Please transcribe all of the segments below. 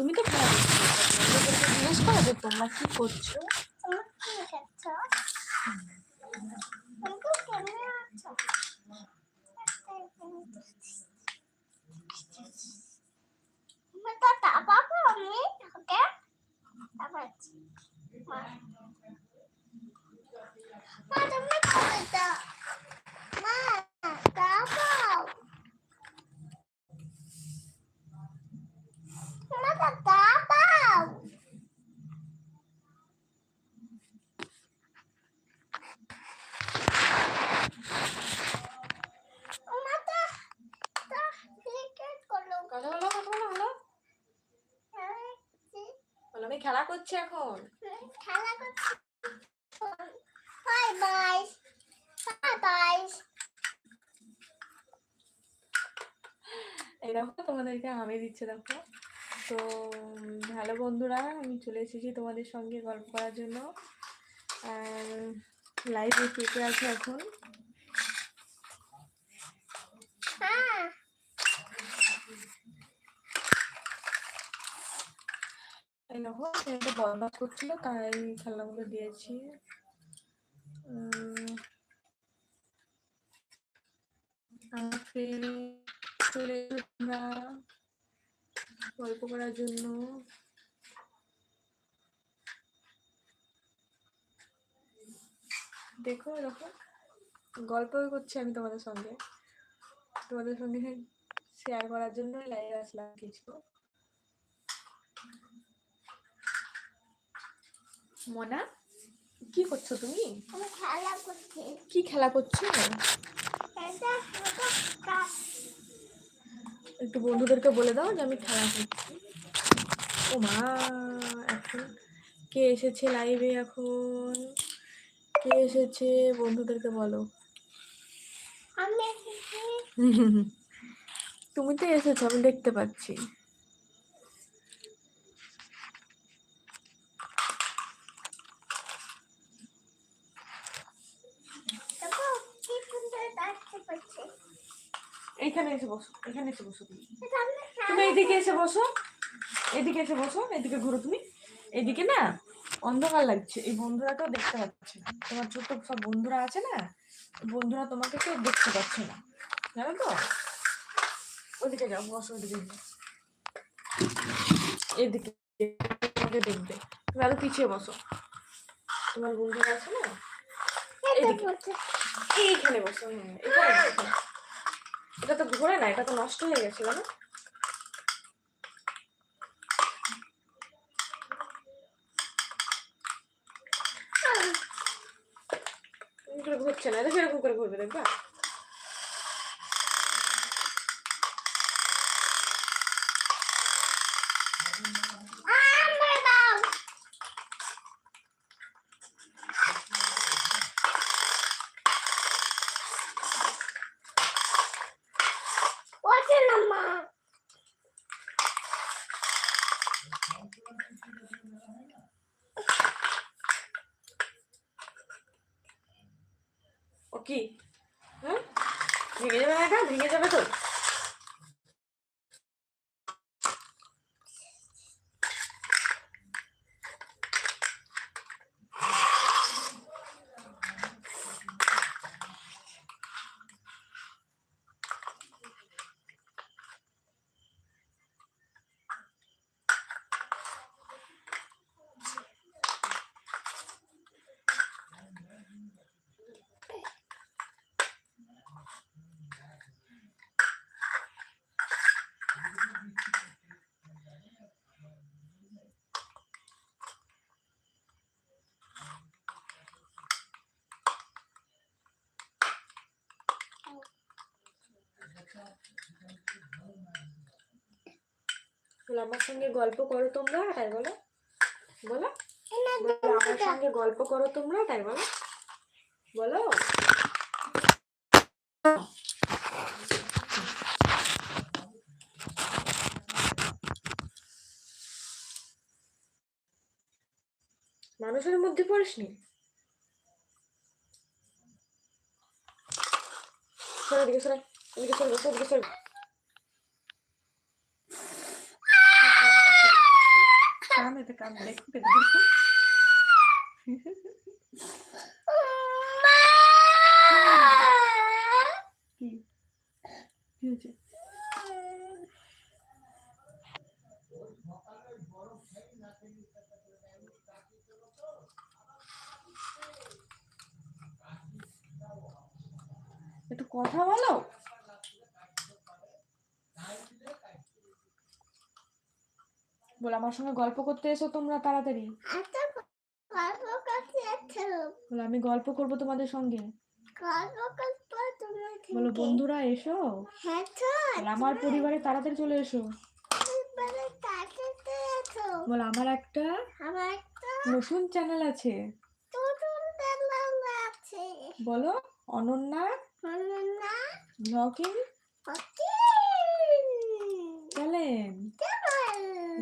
তুমি তো খেলা করছ? বন্ধুদেরকে জিজ্ঞেস করো যে তোমরা কি করছ তুমি কি করছ তুমি কেমন আছো Mata tak apa-apa ni, okey? Tak apa. Ma. Ma, তুমি কত? মা, তাকাও। মা, তাকাও। মা, তা, তা, ক্রিকেট করল। কথা বলো কথা বলো হলো বলো আমি খেলা করছে এখন? খেলা করছি। বাই বাই বাই বাই এই দেখো তোমাদেরকে আমি দিচ্ছে দেখো। তো হ্যালো বন্ধুরা আমি চলে এসেছি তোমাদের সঙ্গে গল্প করার জন্য। লাইভে কেটে আছে এখন? হ্যাঁ। এই দেখো এটা বদমাস করছিল, তাই খেলাগুলো দিয়েছি। চলে তোমরা গল্প করার জন্য দেখো দেখো গল্প করছি আমি তোমাদের সঙ্গে। তোমাদের সঙ্গে শেয়ার করার জন্য লাইভ আসলাম কিছু। মনা কি করছ তুমি? আমি খেলা করছি। কি খেলা করছ? একটু বন্ধুদেরকে বলে দাও যে আমি খেলা করছি। ও মা এখন কে এসেছে লাইভে এখন? কে এসেছে? বন্ধুদেরকে বলো। আমি তুমি তো এসেছ আমি দেখতে পাচ্ছি দেখো কি সুন্দর দেখতে পাচ্ছি এইখানে এসে বসো এখানে এসে বসো তুমি। তুমি এইদিকে এসে বসো এদিকে এসে বসো এদিকে ঘুরো তুমি। এদিকে না অন্ধকার লাগছে এই বন্ধুরা কেউ দেখতে পাচ্ছে না। তোমার ছোট্ট সব বন্ধুরা আছে না বন্ধুরা তোমাকে কেউ দেখতে পাচ্ছে না। জানো তো? ওদিকে যাও বসো ওদিকে। এদিকে তোমাকে দেখবে। তুমি আরও পিছিয়ে বসো। তোমার বন্ধুরা আছে না? এইখানে বসো এখানে বসো। এটা তো ঘোরে না, এটা তো নষ্ট হয়ে গেছিল না ঘুরছে না, এটা এরকম করে ঘুরবে, দেখবা আমার দাও ওঠে না মা ও কি? হ্যাঁ ভেঙে যাবে এটা? ভেঙে যাবে তো? বলো আমার সঙ্গে গল্প করো তোমরা তাই বলো? বলো? আমার সঙ্গে গল্প করো তোমরা তাই বলো? বলো? মানুষের মধ্যে পড়িসনি সরে দিকে সরে এদিকে সরে বসো এদিকে সরে কান এতে কান দেখো একটু কথা বলো। বলো আমার সঙ্গে গল্প করতে এসো তোমরা তাড়াতাড়ি। গল্প করতে আছো বলো আমি গল্প করব তোমাদের সঙ্গে। গল্প বলো বন্ধুরা এসো? হ্যাঁ আমার পরিবারে তাড়াতাড়ি চলে এসো। বলে আমার একটা আমার একটা নতুন চ্যানেল আছে। নতুন চ্যানেল আছে। বলো অনন্যা না ব্লগিং চ্যানেল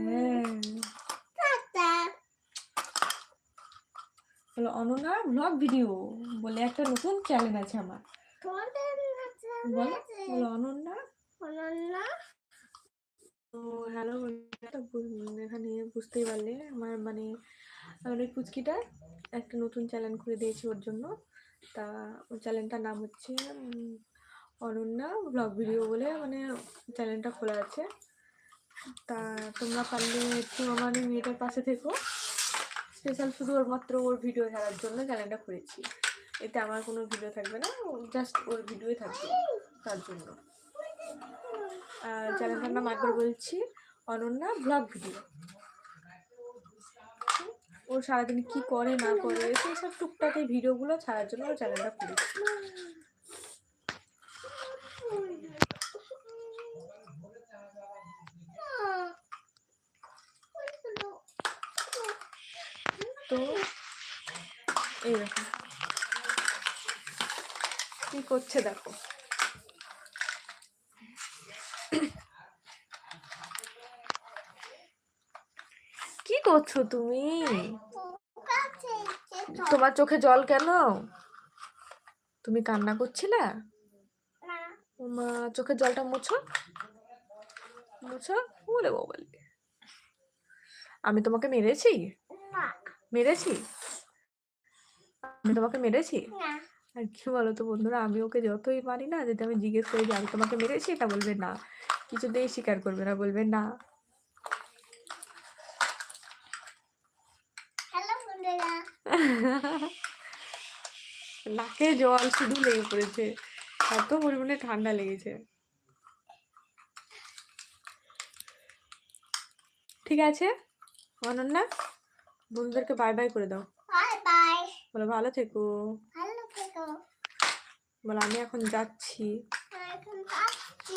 হ্যাঁ টাটা বলো অনন্যা ব্লগ ভিডিও বলে একটা নতুন চ্যানেল আছে আমার। বলো অনন্যা না তো হ্যালো এখানে বুঝতেই পারলে আমার মানে আমার ওই পুচকিটা একটা নতুন চ্যানেল খুলে দিয়েছি ওর জন্য। তা ওই চ্যানেলটার নাম হচ্ছে অনন্যা ব্লগ ভিডিও বলে মানে চ্যানেলটা খোলা আছে। তা তোমরা পারলে একটু আমার মেয়েটার পাশে থেকো। স্পেশাল শুধু ওর মাত্র ওর ভিডিও ছাড়ার জন্য চ্যানেলটা খুলেছি। এতে আমার কোনো ভিডিও থাকবে না জাস্ট ওর ভিডিওই থাকবে তার জন্য। আর চ্যানেলটার নাম একবার বলছি, অনন্যা ব্লগ ভিডিও ও সারাদিন কি করে, না করে, সেই সব টুকটাক ভিডিওগুলো ছাড়ার জন্য ওর চ্যানেলটা খুলেছি। তো এই দেখো। কি করছে দেখো? কি করছ তুমি? তোমার চোখে জল কেন? তুমি কান্না করছিলে? মা চোখের জলটা মুছো। মুছো? বলে বলি আমি তোমাকে মেরেছি? মেরেছি? আমি তোমাকে মেরেছি? আর কি বলো তো বন্ধুরা আমি ওকে যতই মারি না যদি আমি জিজ্ঞেস করি যে আমি তোমাকে মেরেছি এটা বলবে না। কিছুতেই স্বীকার করবে না বলবে না। নাকে জল শুধু লেগে পড়েছে। এত পরিমাণে ঠান্ডা লেগেছে। ঠিক আছে? অনন্যা বন্ধুদেরকে বাই বাই করে দাও। বাই বাই বলো ভালো থেকো। ভালো থেকো। বলো আমি এখন যাচ্ছি এখন যাচ্ছি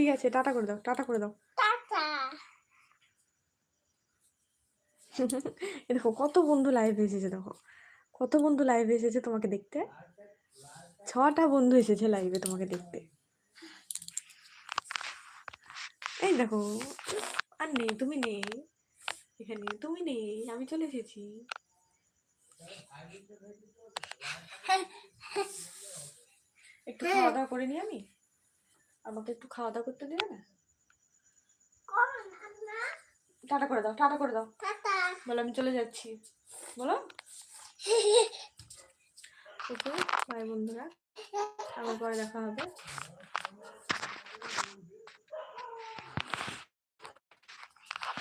ঠিক আছে টাটা করে দাও টাটা করে দাও। দেখো কত বন্ধু লাইভে এসেছে দেখো। কত বন্ধু লাইভে এসেছে তোমাকে দেখতে। ছটা বন্ধু এসেছে লাইভে তোমাকে দেখতে। এই দেখো আর নেই তুমি নেই। এখানে তুমি নেই আমি চলে এসেছি। একটু খাওয়া দাওয়া করে নি আমি? আমাকে একটু খাওয়া দাওয়া করতে দিবে না? টাটা করে দাও টাটা করে দাও। বলো আমি চলে যাচ্ছি। বলো। ভাই বন্ধুরা আবার পরে দেখা হবে।